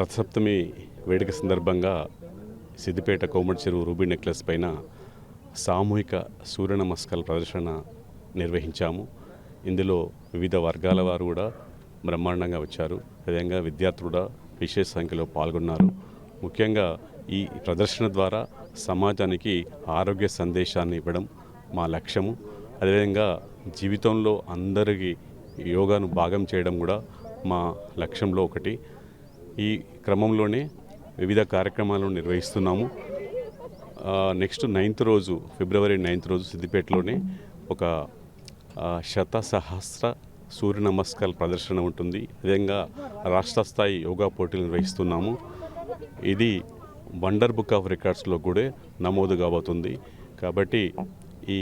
రథసప్తమి వేడుక సందర్భంగా సిద్దిపేట కోమటి చెరువు రూబీ నెక్లెస్ పైన సామూహిక సూర్య నమస్కార ప్రదర్శన నిర్వహించాము. ఇందులో వివిధ వర్గాల వారు కూడా బ్రహ్మాండంగా వచ్చారు. అదేవిధంగా విద్యార్థులు కూడా విశేష సంఖ్యలో పాల్గొన్నారు. ముఖ్యంగా ఈ ప్రదర్శన ద్వారా సమాజానికి ఆరోగ్య సందేశాన్ని ఇవ్వడం మా లక్ష్యము. అదేవిధంగా జీవితంలో అందరికీ యోగాను భాగం చేయడం కూడా మా లక్ష్యంలో ఒకటి. ఈ క్రమంలోనే వివిధ కార్యక్రమాలను నిర్వహిస్తున్నాము. నెక్స్ట్ నైన్త్ రోజు ఫిబ్రవరి నైన్త్ రోజు సిద్దిపేటలోనే ఒక శత సహస్ర సూర్య నమస్కార ప్రదర్శన ఉంటుంది. అదేవిధంగా రాష్ట్ర స్థాయి యోగా పోటీలు నిర్వహిస్తున్నాము. ఇది వండర్ బుక్ ఆఫ్ రికార్డ్స్లో కూడా నమోదు కాబోతుంది. కాబట్టి ఈ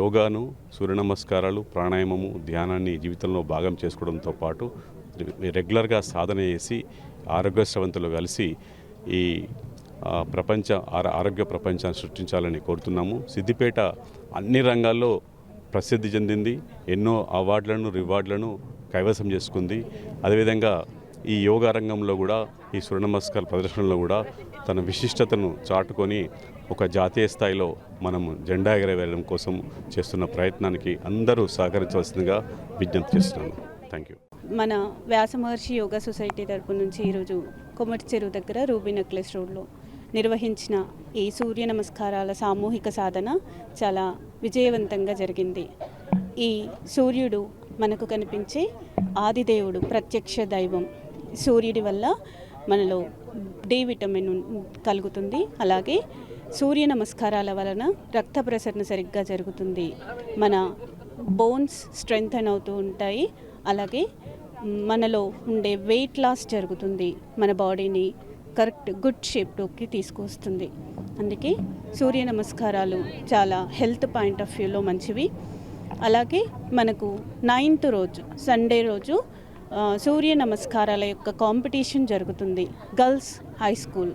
యోగాను సూర్య నమస్కారాలు ప్రాణాయామము ధ్యానాన్ని జీవితంలో భాగం చేసుకోవడంతో పాటు రెగ్యులర్గా సాధన చేసి ఆరోగ్యశ్రవంతులు కలిసి ఈ ప్రపంచ ఆర- ఆరోగ్య ప్రపంచాన్ని సృష్టించాలని కోరుతున్నాము. సిద్దిపేట అన్ని రంగాల్లో ప్రసిద్ధి చెందింది. ఎన్నో అవార్డులను రివార్డులను కైవసం చేసుకుంది. అదేవిధంగా ఈ యోగా రంగంలో కూడా ఈ సూర్య నమస్కార ప్రదర్శనలో కూడా తన విశిష్టతను చాటుకొని ఒక జాతీయ స్థాయిలో మనం జెండా ఎగరవేయడం కోసం చేస్తున్న ప్రయత్నానికి అందరూ సహకరించవలసిందిగా విజ్ఞప్తి చేస్తున్నాను. థ్యాంక్ యూ మన వ్యాసమహర్షి యోగా సొసైటీ తరపు నుంచి ఈరోజు కొమటి చెరువు దగ్గర రూబీ నెక్లెస్ రోడ్లో నిర్వహించిన ఈ సూర్య నమస్కారాల సామూహిక సాధన చాలా విజయవంతంగా జరిగింది. ఈ సూర్యుడు మనకు కనిపించే ఆదిదేవుడు ప్రత్యక్ష దైవం. సూర్యుడి వల్ల మనలో డి విటమిన్ కలుగుతుంది. అలాగే సూర్య నమస్కారాల వలన రక్త ప్రసరణ సరిగ్గా జరుగుతుంది. మన బోన్స్ స్ట్రెంగ్తన్ అవుతూ ఉంటాయి. అలాగే మనలో ఉండే వెయిట్ లాస్ జరుగుతుంది. మన బాడీని కరెక్ట్ గుడ్ షేప్లోకి తీసుకొస్తుంది. అందుకే సూర్య నమస్కారాలు చాలా హెల్త్ పాయింట్ ఆఫ్ వ్యూలో మంచివి. అలాగే మనకు నైన్త్ రోజు సండే రోజు సూర్య నమస్కారాల యొక్క కాంపిటీషన్ జరుగుతుంది. Girls high school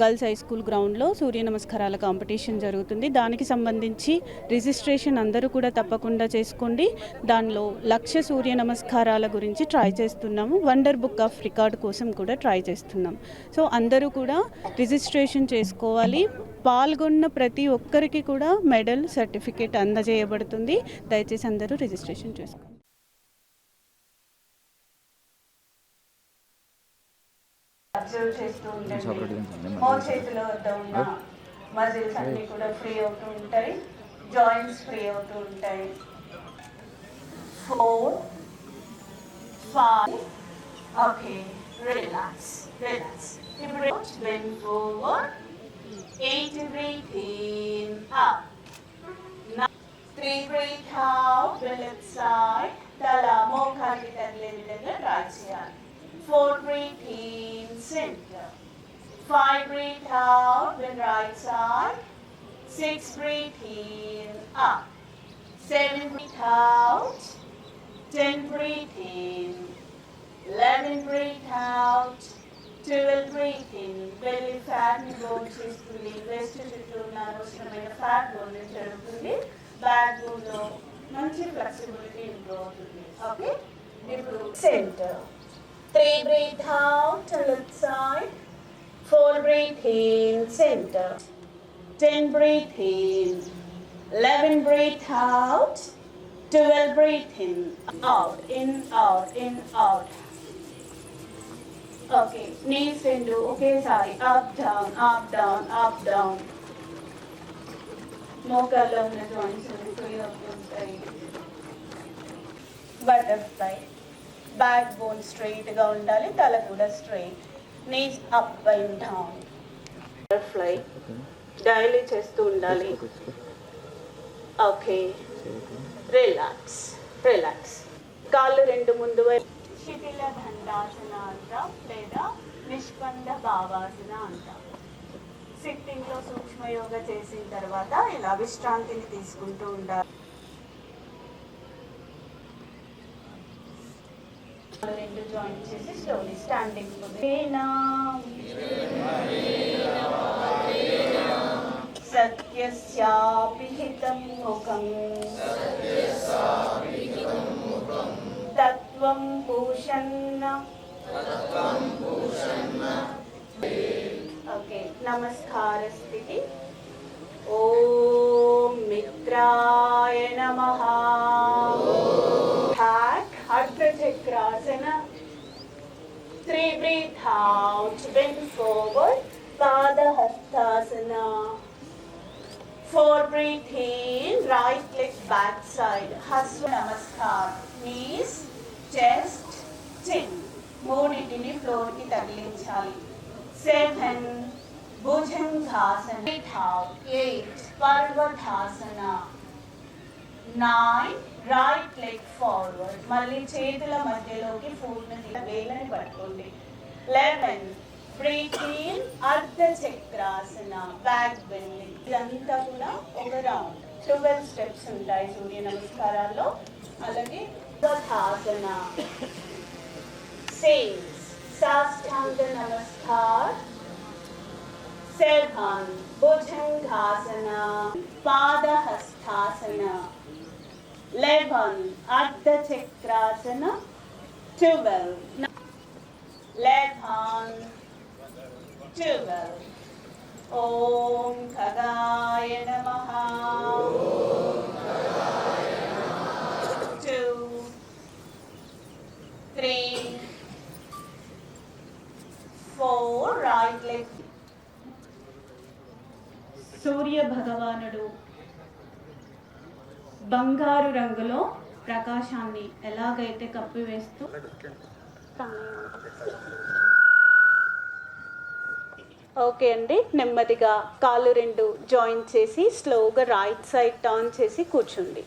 girls high school గ్రౌండ్లో సూర్య నమస్కారాల కాంపిటీషన్ జరుగుతుంది. దానికి సంబంధించి రిజిస్ట్రేషన్ అందరూ కూడా తప్పకుండా చేసుకోండి. దానిలో లక్ష సూర్య నమస్కారాల గురించి ట్రై చేస్తున్నాము. వండర్ బుక్ ఆఫ్ రికార్డ్ కోసం కూడా ట్రై చేస్తున్నాం. సో అందరూ కూడా రిజిస్ట్రేషన్ చేసుకోవాలి. పాల్గొన్న ప్రతి ఒక్కరికి కూడా మెడల్ సర్టిఫికేట్ అందజేయబడుతుంది. దయచేసి అందరూ రిజిస్ట్రేషన్ చేసుకోండి. అబ్జర్వ్ చేస్తూ ఉండండి. మో చేతిలో వద్ద ఉన్న మజిల్స్ అన్ని కూడా ఫ్రీ అవుతూ ఉంటాయి. జాయింట్స్ ఫ్రీ అవుతూ ఉంటాయి. Four five okay relax relax ఇప్పుడు eight breathe in up three breathe out left side తల మోకాలి కదిలే విధంగా ట్రై చేయాలి Four breathe in center. Five breathe out then right side. Six breathe in up. Seven breathe out. Ten breathe in. Eleven breathe out. Twelve breathe in. Belly fat ని bone చేస్తుంది west చుట్టూ ఉన్న అనవసరమైన fat bone జరుగుతుంది back bone లో మంచి flexibility improve అవుతుంది okay ఇప్పుడు centre Three breathe out to left side. Four breathe in center. Ten breathe in. Eleven breathe out. Twelve breathe in. Out, in, out, in, out. Okay, knees into, okay, sorry, up, down, up, down, up, down. మోకాల్లో ఉన్న joints free అవుతుంటాయి butterfly Back bone స్ట్రైట్గా ఉండాలి తల కూడా straight knees up and down butterfly daily చేస్తూ ఉండాలి. Okay relax relax కాళ్ళు రెండు ముందు వైపు శిథిల దండాసన అంటాం లేదా నిష్పంద భావాసన అంటాం. సిట్టింగ్లో సూక్ష్మ యోగా చేసిన తర్వాత ఇలా విశ్రాంతిని తీసుకుంటూ ఉండాలి. రెండు జాయిన్ చేసి స్లోలీ స్టాండింగ్ సత్యస్యాపిహితం ముఖం. తత్వం భూషన్న. ఓకే నమస్కార స్థితి. మిత్రాయ నమః. Ardhachakrasana. Three breathe out, bend forward, Padahastasana. Four breathe in, right leg back side, Hasva Namaskar. Knees, chest, chin. మూడింటిని ఫ్లోర్కి తగిలించాలి seven bhujangasana eight eight parvatasana nine right leg forward. మళ్ళీ చేతుల మధ్యలోకి ఫోర్త్ వేలని పట్టుకోండి. లెవెన్ బ్రీత్ ఇన్ అర్ధ Chakrasana back bending. ఇదంతా కూడా ఒక రౌండ్. ట్వెల్వ్ స్టెప్స్ ఉంటాయి సూర్య నమస్కారాల్లో. అలాగే గతాసన సిక్స్ సాష్టాంగ namaskar. సెల్హాన్ Bhujangasana. పాదహస్తాసన. 11. Ardha Chakrasana. 12. 11. 12. Om Khagaya Namaha. Two. Three. Four. Right leg. సూర్య భగవానుడు బంగారు రంగులో ప్రకాశాన్ని ఎలాగైతే కప్పివేస్తూ ఓకే అండి నెమ్మదిగా కాళ్ళు రెండు జాయిన్ చేసి స్లోగా రైట్ సైడ్ టర్న్ చేసి కూర్చోండి.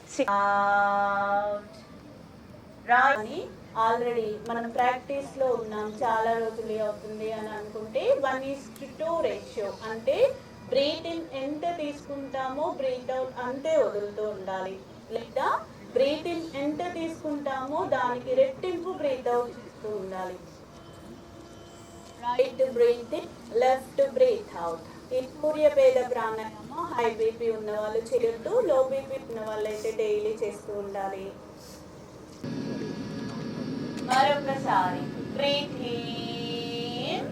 రాని ఆల్రెడీ మనం ప్రాక్టీస్లో ఉన్నాం చాలా రోజులే అవుతుంది అని అనుకుంటే one is to two ratio అంటే బ్రీత్ ఇన్ ఎంత తీసుకుంటామో బ్రీత్ అవుట్ అంతే వదులుతూ ఉండాలి. లేదా బ్రీత్ ఇన్ ఎంత తీసుకుంటామో దానికి రెట్టింపు బ్రీత్ అవుట్ ఇస్తూ ఉండాలి. Right breathe in left breathe out. ఈ సూర్యపేద ప్రాణాయామం హై బీపీ ఉన్న వాళ్ళు చేయొద్దు లో బీపీ ఉన్న వాళ్ళు అయితే డైలీ చేస్తూ ఉండాలి. మరొకసారి. బ్రీత్ ఇన్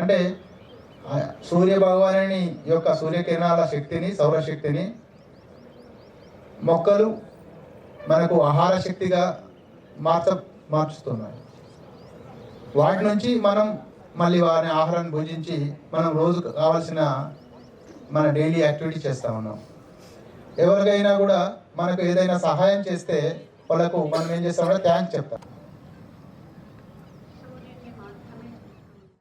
అంటే సూర్య భగవాని యొక్క సూర్యకిరణాల శక్తిని సౌరశక్తిని మొక్కలు మనకు ఆహార శక్తిగా మార్చ మార్చుతున్నాయి. వాటి నుంచి మనం మళ్ళీ వారి ఆహారాన్ని భుజించి మనం రోజు కావాల్సిన మన డైలీ యాక్టివిటీ చేస్తా ఉన్నాం. ఎవరికైనా కూడా మనకు ఏదైనా సహాయం చేస్తే వాళ్ళకు మనం ఏం చేస్తామంటే థ్యాంక్స్ చెప్తాం.